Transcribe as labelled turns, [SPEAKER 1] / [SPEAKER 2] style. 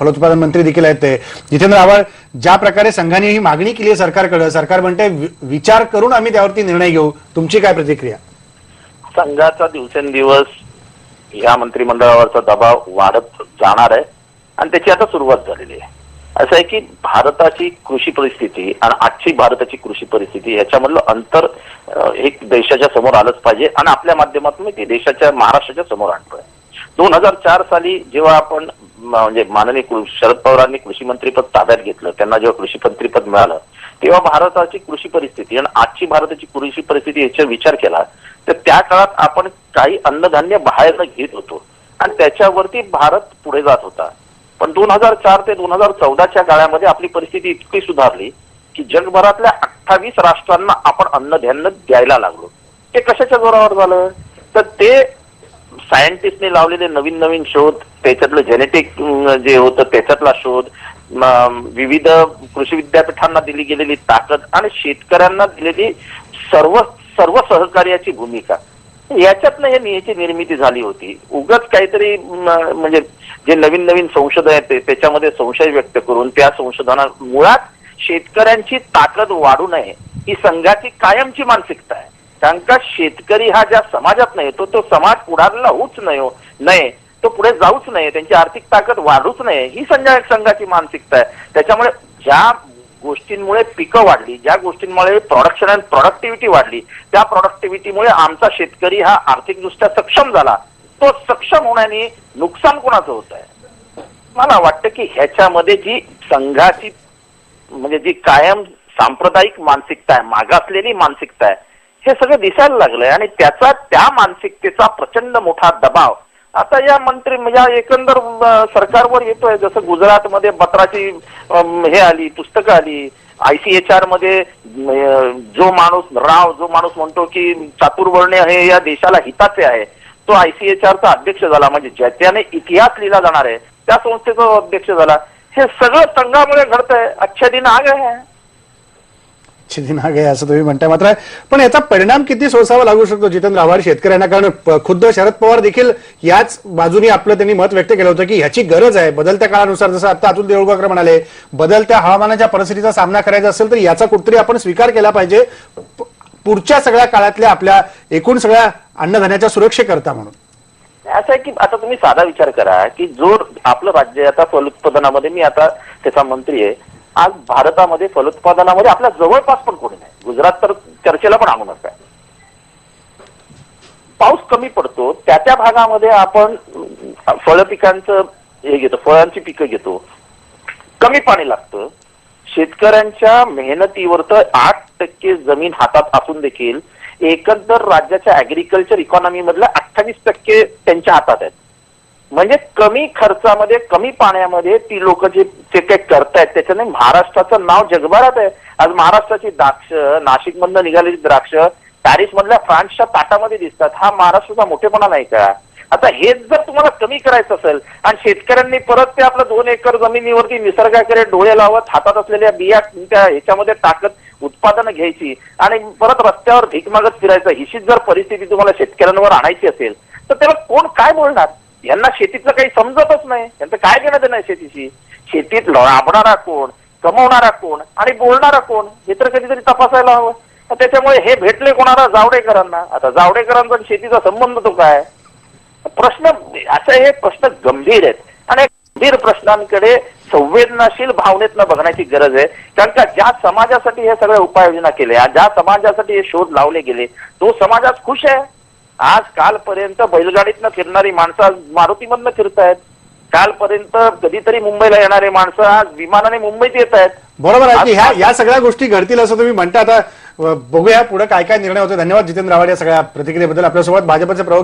[SPEAKER 1] फलोत्पादन मंत्री देखील आहेत ते. जितेंद्र आव्हाड ज्या प्रकारे संघाने ही मागणी केली आहे सरकारकडे सरकार म्हणते विचार करून आम्ही त्यावरती निर्णय घेऊ. तुमची काय प्रतिक्रिया?
[SPEAKER 2] संघाचा दिवसेंदिवस या मंत्रिमंडळावरचा दबाव वाढत जाणार आहे आणि त्याची आता सुरुवात झालेली आहे. असं आहे की भारताची कृषी परिस्थिती आणि आजची भारताची कृषी परिस्थिती याच्यामधलं अंतर एक देशाच्या समोर आलंच पाहिजे आणि आपल्या माध्यमातून ते देशाच्या महाराष्ट्राच्या समोर आणतोय. दोन हजार चार साली जेव्हा आपण म्हणजे माननीय शरद पवारांनी कृषी मंत्रीपद ताब्यात घेतलं. त्यांना जेव्हा कृषी मंत्रीपद मिळालं तेव्हा भारताची कृषी परिस्थिती आणि आजची भारताची कृषी परिस्थिती याचा विचार केला तर त्या काळात आपण काही अन्नधान्य बाहेरनं घेत होतो. आणि त्याच्यावरती भारत पुढे जात होता. पण दोन हजार चार ते दोन हजार चौदाच्या काळामध्ये आपली परिस्थिती इतकी सुधारली की जगभरातल्या अठ्ठावीस राष्ट्रांना आपण अन्नधान्य द्यायला लागलो. ते कशाच्या जोरावर झालं? तर ते सायंटिस्टने लावलेले नवीन नवीन शोध त्याच्यातलं जेनेटिक जे होतं त्याच्यातला शोध विविध कृषी विद्यापीठांना दिली गेलेली ताकद आणि शेतकऱ्यांना दिलेली सर्व सर्व सहकार्याची भूमिका. याच्यातनं हे याची निर्मिती झाली होती. उगाच काहीतरी म्हणजे जे नवीन नवीन संशोधन आहे त्याच्यामध्ये संशय व्यक्त करून त्या संशोधना मुळात शेतकऱ्यांची ताकद वाढू नये. ही संघाची कायमची मानसिकता आहे. कारण का शेतकरी हा ज्या समाजात नाही तो तो समाज पुढारला होऊच नाही. हो, नये तो पुढे जाऊच नये त्यांची आर्थिक ताकद वाढूच नये ही संघा संघाची मानसिकता आहे. त्याच्यामुळे ज्या गोष्टींमुळे पिकं वाढली ज्या गोष्टींमुळे प्रोडक्शन अँड प्रोडक्टिव्हिटी वाढली त्या प्रोडक्टिव्हिटीमुळे आमचा शेतकरी हा आर्थिकदृष्ट्या सक्षम झाला. तो सक्षम होण्याने नुकसान कोणाचं होत आहे? मला वाटतं की ह्याच्यामध्ये जी संघाची म्हणजे जी कायम सांप्रदायिक मानसिकता आहे मागासलेली मानसिकता आहे हे सगळं दिसायला लागलंय आणि त्याचा त्या मानसिकतेचा प्रचंड मोठा दबाव. आता या मंत्री या एकंदर सरकारवर येतोय. जसं गुजरातमध्ये बत्राची हे आली पुस्तकं आली. आयसीएचआरमध्ये जो माणूस राव जो माणूस म्हणतो की चातुर्वर्ण्य हे या देशाला हिताचे आहे तो आयसीएचआरचा अध्यक्ष झाला. म्हणजे ज्याने इतिहास लिहिला जाणार आहे त्या संस्थेचा अध्यक्ष झाला. हे सगळं संघामुळे घडतंय. अच्छे दिन आ गए हैं
[SPEAKER 1] दिन आ गया असं तुम्ही म्हणताय मात्र. पण याचा परिणाम किती सोसावा लागू शकतो जितेंद्र आव्हाड शेतकऱ्यांना? कारण खुद्द शरद पवार देखील याच बाजूने आपलं त्यांनी मत व्यक्त केलं होतं की ह्याची गरज आहे. बदलत्या काळानुसार जसं आता अतुल देऊळगावकर म्हणाले बदलत्या हवामानाच्या परिस्थितीचा सामना करायचा असेल तर याचा कुठतरी आपण स्वीकार केला पाहिजे. पुढच्या सगळ्या काळातल्या आपल्या एकूण सगळ्या अन्नधान्याच्या सुरक्षेकरता म्हणून.
[SPEAKER 2] असं आहे की आता तुम्ही साधा विचार करा की जो आपलं राज्य आता फलोत्पादनामध्ये मी आता त्याचा मंत्री आहे. आज भारतामध्ये फलोत्पादनामध्ये आपल्या जवळपास पण कोणी नाही. गुजरात तर चर्चेला पण आणू नका पाऊस कमी पडतो. त्या त्या भागामध्ये आपण फळ पिकांचं हे घेतो. फळांची पिकं घेतो. कमी पाणी लागतं. शेतकऱ्यांच्या मेहनतीवर तर आठ टक्के जमीन हातात असून देखील एकंदर राज्याच्या अॅग्रिकल्चर इकॉनॉमी मधल्या अठ्ठावीस टक्के त्यांच्या हातात आहेत. म्हणजे कमी खर्चामध्ये कमी पाण्यामध्ये ती लोक जे जे काही करतायत त्याच्याने महाराष्ट्राचं नाव जगभरात आहे. आज महाराष्ट्राची द्राक्ष नाशिक मधनं निघालेली द्राक्ष पॅरिस मधल्या फ्रान्सच्या ताटामध्ये दिसतात. हा महाराष्ट्राचा मोठेपणा नाही का? आता हेच जर तुम्हाला कमी करायचं असेल आणि शेतकऱ्यांनी परत ते आपलं दोन एकर जमिनीवरती निसर्गाकडे डोळे लावत हातात असलेल्या बिया त्या ह्याच्यामध्ये टाकत उत्पादनं घ्यायची आणि परत रस्त्यावर भीक मागत फिरायचं हिशीच जर परिस्थिती तुम्हाला शेतकऱ्यांवर आणायची असेल तर त्याला कोण काय बोलणार? यांना शेतीतलं काही समजतच नाही. यांचं काय घेणं देणं आहे शेतीशी? शेतीत लाभणारा कोण? कमवणारा कोण? आणि बोलणारा कोण? हे तर कधीतरी तपासायला हवं. त्याच्यामुळे हे भेटले कोणाला? जावडेकरांना. आता जावडेकरांचा आणि शेतीचा संबंध तो काय? प्रश्न असे हे प्रश्न गंभीर आहेत. आणि गंभीर प्रश्नांकडे संवेदनाशील भावनेतनं बघण्याची गरज आहे. कारण का ज्या समाजासाठी हे सगळ्या उपाययोजना केल्या ज्या समाजासाठी हे शोध लावले गेले तो समाजात खुश आहे. आज कालपर्यंत बैलगाडीतनं फिरणारी माणसं आज मारुतीमधनं फिरतायत. कालपर्यंत कधीतरी मुंबईला येणारे माणसं आज विमानाने मुंबईत येत आहेत.
[SPEAKER 1] बरोबर आहे की ह्या या सगळ्या गोष्टी घडतील असं तुम्ही म्हणता. आता बघूया पुढे काय काय निर्णय होते धन्यवाद जितेंद्र आव्हाड या सगळ्या प्रतिक्रियेबद्दल. आपल्यासोबत भाजपचे प्रवक्ते